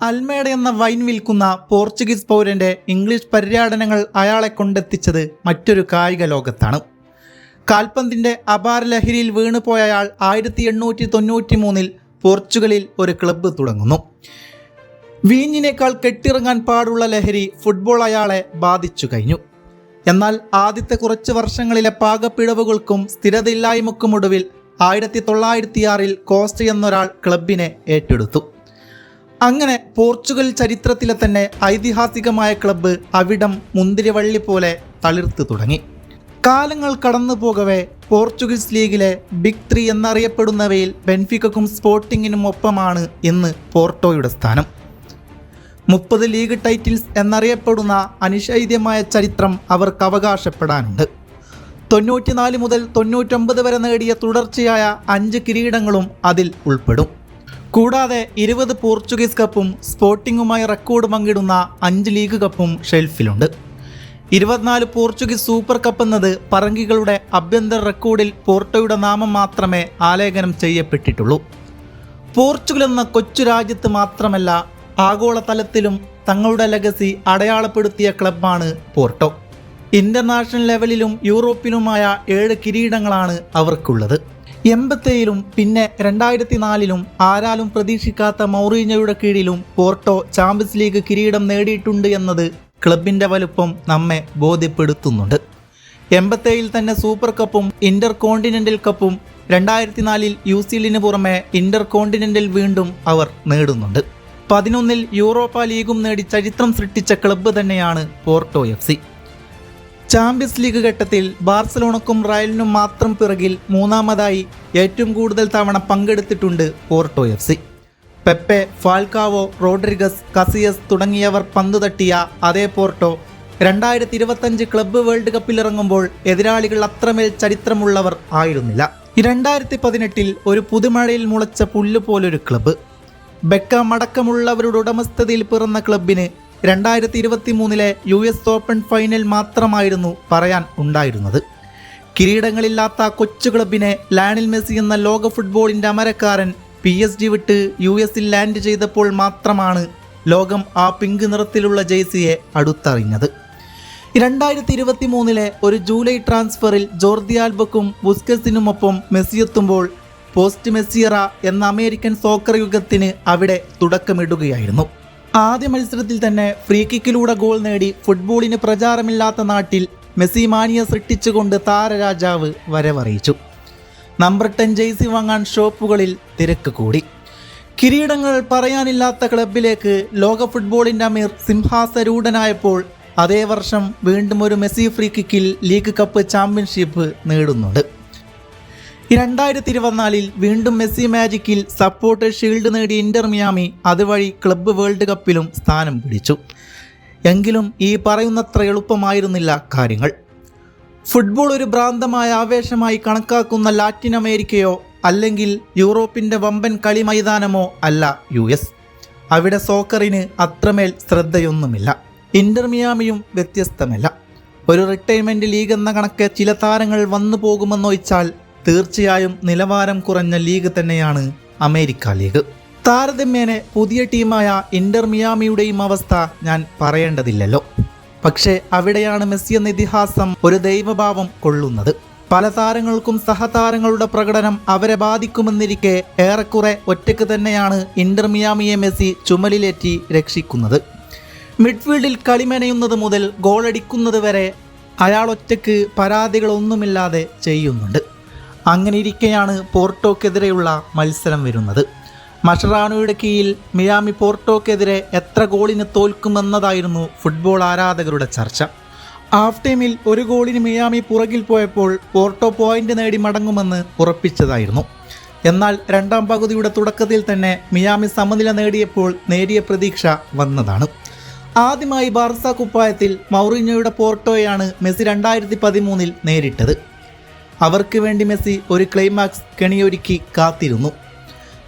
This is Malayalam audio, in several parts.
അൽമേഡ എന്ന വൈൻ വിൽക്കുന്ന പോർച്ചുഗീസ് പൗരന്റെ ഇംഗ്ലീഷ് പര്യടനങ്ങൾ അയാളെ കൊണ്ടെത്തിച്ചത് മറ്റൊരു കായിക ലോകത്താണ്. കാൽപന്തിന്റെ അപാര ലഹരിയിൽ വീണുപോയ അയാൾ ആയിരത്തി എണ്ണൂറ്റി തൊണ്ണൂറ്റി മൂന്നിൽ പോർച്ചുഗലിൽ ഒരു ക്ലബ്ബ് തുടങ്ങുന്നു. വീഞ്ഞിനേക്കാൾ കെട്ടിറങ്ങാൻ പാടുള്ള ലഹരി ഫുട്ബോൾ അയാളെ ബാധിച്ചു കഴിഞ്ഞു. എന്നാൽ ആദ്യത്തെ കുറച്ച് വർഷങ്ങളിലെ പാകപ്പിഴവുകൾക്കും സ്ഥിരതയില്ലായ്മക്കും ഒടുവിൽ ആയിരത്തി തൊള്ളായിരത്തി ആറിൽ കോസ്റ്റ് എന്നൊരാൾ ക്ലബിനെ ഏറ്റെടുത്തു. അങ്ങനെ പോർച്ചുഗൽ ചരിത്രത്തിലെ തന്നെ ഐതിഹാസികമായ ക്ലബ്ബ് അവിടം മുന്തിരിവള്ളി പോലെ തളിർത്തു തുടങ്ങി. കാലങ്ങൾ കടന്നു പോകവേ പോർച്ചുഗീസ് ലീഗിലെ ബിഗ് ത്രീ എന്നറിയപ്പെടുന്നവയിൽ ബെൻഫിക്കും സ്പോർട്ടിങ്ങിനും ഒപ്പമാണ് ഇന്ന് പോർട്ടോയുടെ സ്ഥാനം. മുപ്പത് ലീഗ് ടൈറ്റിൽസ് എന്നറിയപ്പെടുന്ന അനിഷേധ്യമായ ചരിത്രം അവർക്ക് അവകാശപ്പെടാനുണ്ട്. തൊണ്ണൂറ്റിനാല് മുതൽ തൊണ്ണൂറ്റൊമ്പത് വരെ നേടിയ തുടർച്ചയായ അഞ്ച് കിരീടങ്ങളും അതിൽ ഉൾപ്പെടും. കൂടാതെ ഇരുപത് പോർച്ചുഗീസ് കപ്പും സ്പോർട്ടിങ്ങുമായി റെക്കോർഡ് പങ്കിടുന്ന അഞ്ച് ലീഗ് കപ്പും ഷെൽഫിലുണ്ട്. ഇരുപത്തിനാല് പോർച്ചുഗീസ് സൂപ്പർ കപ്പ് എന്നത് പറങ്കികളുടെ ആഭ്യന്തര റെക്കോർഡിൽ പോർട്ടോയുടെ നാമം മാത്രമേ ആലേഖനം ചെയ്യപ്പെട്ടിട്ടുള്ളൂ. പോർച്ചുഗൽ എന്ന കൊച്ചു രാജ്യത്ത് മാത്രമല്ല ആഗോളതലത്തിലും തങ്ങളുടെ ലെഗസി അടയാളപ്പെടുത്തിയ ക്ലബ്ബാണ് പോർട്ടോ. ഇന്റർനാഷണൽ ലെവലിലും യൂറോപ്പിലുമായ ഏഴ് കിരീടങ്ങളാണ് അവർക്കുള്ളത്. എൺപത്തേഴിലും പിന്നെ രണ്ടായിരത്തി നാലിലും ആരാലും പ്രതീക്ഷിക്കാത്ത മൗറീഞ്ഞയുടെ കീഴിലും പോർട്ടോ ചാമ്പ്യൻസ് ലീഗ് കിരീടം നേടിയിട്ടുണ്ട് എന്നത് ക്ലബിന്റെ വലുപ്പം നമ്മെ ബോധ്യപ്പെടുത്തുന്നുണ്ട്. എൺപത്തേഴിൽ തന്നെ സൂപ്പർ കപ്പും ഇന്റർ കോണ്ടിനെന്റൽ കപ്പും രണ്ടായിരത്തി നാലിൽ യു സിലിന് പുറമെ ഇന്റർ കോണ്ടിനെന്റൽ വീണ്ടും അവർ നേടുന്നുണ്ട്. പതിനൊന്നിൽ യൂറോപ്പ ലീഗും നേടി ചരിത്രം സൃഷ്ടിച്ച ക്ലബ്ബ് തന്നെയാണ് Porto F C. Champions league ഘട്ടത്തിൽ ബാർസലോണക്കും റയലിനും മാത്രം പിറകിൽ മൂന്നാമതായി ഏറ്റവും കൂടുതൽ തവണ പങ്കെടുത്തിട്ടുണ്ട് Porto F C. Pepe Falcao Rodriguez Casillas തുടങ്ങിയവർ പന്തു തട്ടിയ അതേ പോർട്ടോ രണ്ടായിരത്തി ഇരുപത്തഞ്ച് ക്ലബ്ബ് വേൾഡ് കപ്പിൽ ഇറങ്ങുമ്പോൾ എതിരാളികൾ അത്രമേൽ ചരിത്രമുള്ളവർ ആയിരുന്നില്ല. രണ്ടായിരത്തി പതിനെട്ടിൽ ഒരു പുതുമഴയിൽ മുളച്ച പുല്ല് പോലൊരു ക്ലബ്ബ്. ബെക്ക മടക്കമുള്ളവരുടെ ഉടമസ്ഥതയിൽ പിറന്ന ക്ലബിന് രണ്ടായിരത്തി ഇരുപത്തി മൂന്നിലെ യു എസ് ഓപ്പൺ ഫൈനൽ മാത്രമായിരുന്നു പറയാൻ ഉണ്ടായിരുന്നത്. കിരീടങ്ങളില്ലാത്ത കൊച്ചു ക്ലബിനെ ലാനിൽ മെസ്സി എന്ന ലോക ഫുട്ബോളിന്റെ അമരക്കാരൻ പി എസ് ജി വിട്ട് യു എസിൽ ലാൻഡ് ചെയ്തപ്പോൾ മാത്രമാണ് ലോകം ആ പിങ്ക് നിറത്തിലുള്ള ജേഴ്സിയെ അടുത്തറിഞ്ഞത്. രണ്ടായിരത്തി ഇരുപത്തി മൂന്നിലെ ഒരു ജൂലൈ ട്രാൻസ്ഫറിൽ ജോർദി ആൽബക്കും ബുസ്കസിനുമൊപ്പം മെസ്സി എത്തുമ്പോൾ പോസ്റ്റ് മെസ്സിയറ എന്ന അമേരിക്കൻ സോക്കർ യുഗത്തിന് അവിടെ തുടക്കമിടുകയായിരുന്നു. ആദ്യ മത്സരത്തിൽ തന്നെ ഫ്രീ കിക്കിലൂടെ ഗോൾ നേടി ഫുട്ബോളിന് പ്രചാരമില്ലാത്ത നാട്ടിൽ മെസ്സി മാനിയ സൃഷ്ടിച്ചുകൊണ്ട് താരരാജാവ് വരവറിയിച്ചു. നമ്പർ ടെൻ ജേഴ്സി വാങ്ങാൻ ഷോപ്പുകളിൽ തിരക്ക് കൂടി. കിരീടങ്ങൾ പറയാനില്ലാത്ത ക്ലബിലേക്ക് ലോക ഫുട്ബോളിന്റെ അമീർ സിംഹാസരൂഢനായപ്പോൾ അതേ വർഷം വീണ്ടും ഒരു മെസ്സി ഫ്രീ കിക്കിൽ ലീഗ് കപ്പ് ചാമ്പ്യൻഷിപ്പ് നേടുന്നുണ്ട്. രണ്ടായിരത്തി ഇരുപത്തിനാലിൽ വീണ്ടും മെസ്സി മാജിക്കിൽ സപ്പോർട്ട് ഷീൽഡ് നേടിയ ഇന്റർ മിയാമി അതുവഴി ക്ലബ്ബ് വേൾഡ് കപ്പിലും സ്ഥാനം പിടിച്ചു. എങ്കിലും ഈ പറയുന്നത്ര എളുപ്പമായിരുന്നില്ല കാര്യങ്ങൾ. ഫുട്ബോൾ ഒരു ഭ്രാന്തമായ ആവേശമായി കണക്കാക്കുന്ന ലാറ്റിൻ അമേരിക്കയോ അല്ലെങ്കിൽ യൂറോപ്പിന്റെ വമ്പൻ കളി മൈതാനമോ അല്ല യു എസ്. അവിടെ സോക്കറിന് അത്രമേൽ ശ്രദ്ധയൊന്നുമില്ല. ഇന്റർ മിയാമിയും വ്യത്യസ്തമല്ല. ഒരു റിട്ടയർമെന്റ് ലീഗ് എന്ന കണക്ക് ചില താരങ്ങൾ വന്നു പോകുമെന്നൊഴിച്ചാൽ തീർച്ചയായും നിലവാരം കുറഞ്ഞ ലീഗ് തന്നെയാണ് അമേരിക്ക ലീഗ്. താരതമ്യേന പുതിയ ടീമായ ഇന്റർ മിയാമിയുടെയും അവസ്ഥ ഞാൻ പറയേണ്ടതില്ലല്ലോ. പക്ഷേ അവിടെയാണ് മെസ്സി എന്ന ഇതിഹാസം ഒരു ദൈവഭാവം കൊള്ളുന്നത്. പല താരങ്ങൾക്കും സഹതാരങ്ങളുടെ പ്രകടനം അവരെ ബാധിക്കുമെന്നിരിക്കെ ഏറെക്കുറെ ഒറ്റയ്ക്ക് തന്നെയാണ് ഇന്റർ മിയാമിയെ മെസ്സി ചുമലിലേറ്റി രക്ഷിക്കുന്നത്. മിഡ്ഫീൽഡിൽ കളിമെനയുന്നത് മുതൽ ഗോളടിക്കുന്നത് വരെ അയാൾ ഒറ്റയ്ക്ക് പരാതികളൊന്നുമില്ലാതെ ചെയ്യുന്നുണ്ട്. അങ്ങനെ ഇരിക്കെയാണ് പോർട്ടോക്കെതിരെയുള്ള മത്സരം വരുന്നത്. മഷറാനോയുടെ കീഴിൽ മിയാമി പോർട്ടോക്കെതിരെ എത്ര ഗോളിന് തോൽക്കുമെന്നതായിരുന്നു ഫുട്ബോൾ ആരാധകരുടെ ചർച്ച. ഹാഫ് ടൈമിൽ ഒരു ഗോളിന് മിയാമി പുറകിൽ പോയപ്പോൾ പോർട്ടോ പോയിന്റ് നേടി മടങ്ങുമെന്ന് ഉറപ്പിച്ചതായിരുന്നു. എന്നാൽ രണ്ടാം പകുതിയുടെ തുടക്കത്തിൽ തന്നെ മിയാമി സമനില നേടിയപ്പോൾ നേടിയ പ്രതീക്ഷ വന്നതാണ്. ആദ്യമായി ബാർസ കുപ്പായത്തിൽ മൗറിഞ്ഞോയുടെ പോർട്ടോയാണ് മെസ്സി രണ്ടായിരത്തി പതിമൂന്നിൽ നേരിട്ടത്. അവർക്ക് വേണ്ടി മെസ്സി ഒരു ക്ലൈമാക്സ് കെണിയൊരുക്കി കാത്തിരുന്നു.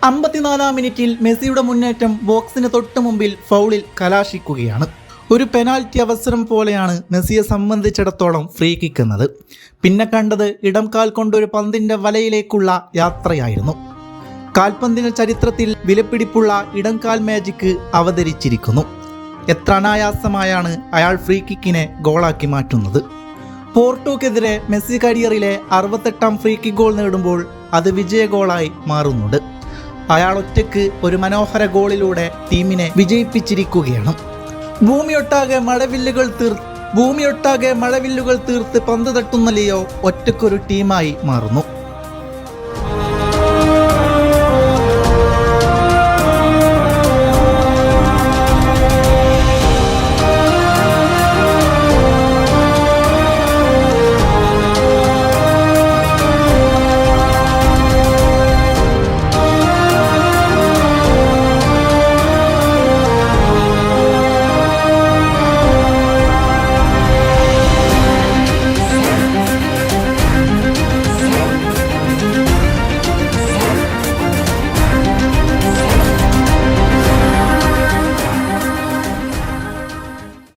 അമ്പത്തിനാലാം മിനിറ്റിൽ മെസ്സിയുടെ മുന്നേറ്റം ബോക്സിന് തൊട്ടു മുമ്പിൽ ഫൗളിൽ കലാശിക്കുകയാണ്. ഒരു പെനാൽറ്റി അവസരം പോലെയാണ് മെസ്സിയെ സംബന്ധിച്ചിടത്തോളം ഫ്രീ കിക്ക് എന്നത് പിന്നെ കണ്ടത് ഇടം കാൽ കൊണ്ടൊരു പന്തിന്റെ വലയിലേക്കുള്ള യാത്രയായിരുന്നു. കാൽപന്തിന് ചരിത്രത്തിൽ വിലപിടിപ്പുള്ള ഇടംകാൽ മാജിക്ക് അവതരിച്ചിരിക്കുന്നു. എത്ര അനായാസമായാണ് അയാൾ ഫ്രീ കിക്കിനെ ഗോളാക്കി മാറ്റുന്നത്. പോർട്ടോക്കെതിരെ മെസ്സി കരിയറിലെ അറുപത്തെട്ടാം ഫ്രീ കിക്ക് ഗോൾ നേടുമ്പോൾ അത് വിജയ ഗോളായി മാറുന്നുണ്ട്. അയാൾ ഒറ്റയ്ക്ക് ഒരു മനോഹര ഗോളിലൂടെ ടീമിനെ വിജയിപ്പിച്ചിരിക്കുകയാണ്. ഭൂമിയൊട്ടാകെ മഴവില്ലുകൾ തീർ ഭൂമിയൊട്ടാകെ മഴവില്ലുകൾ തീർത്ത് പന്ത് തട്ടുന്ന ലിയോ ഒറ്റയ്ക്കൊരു ടീമായി മാറുന്നു.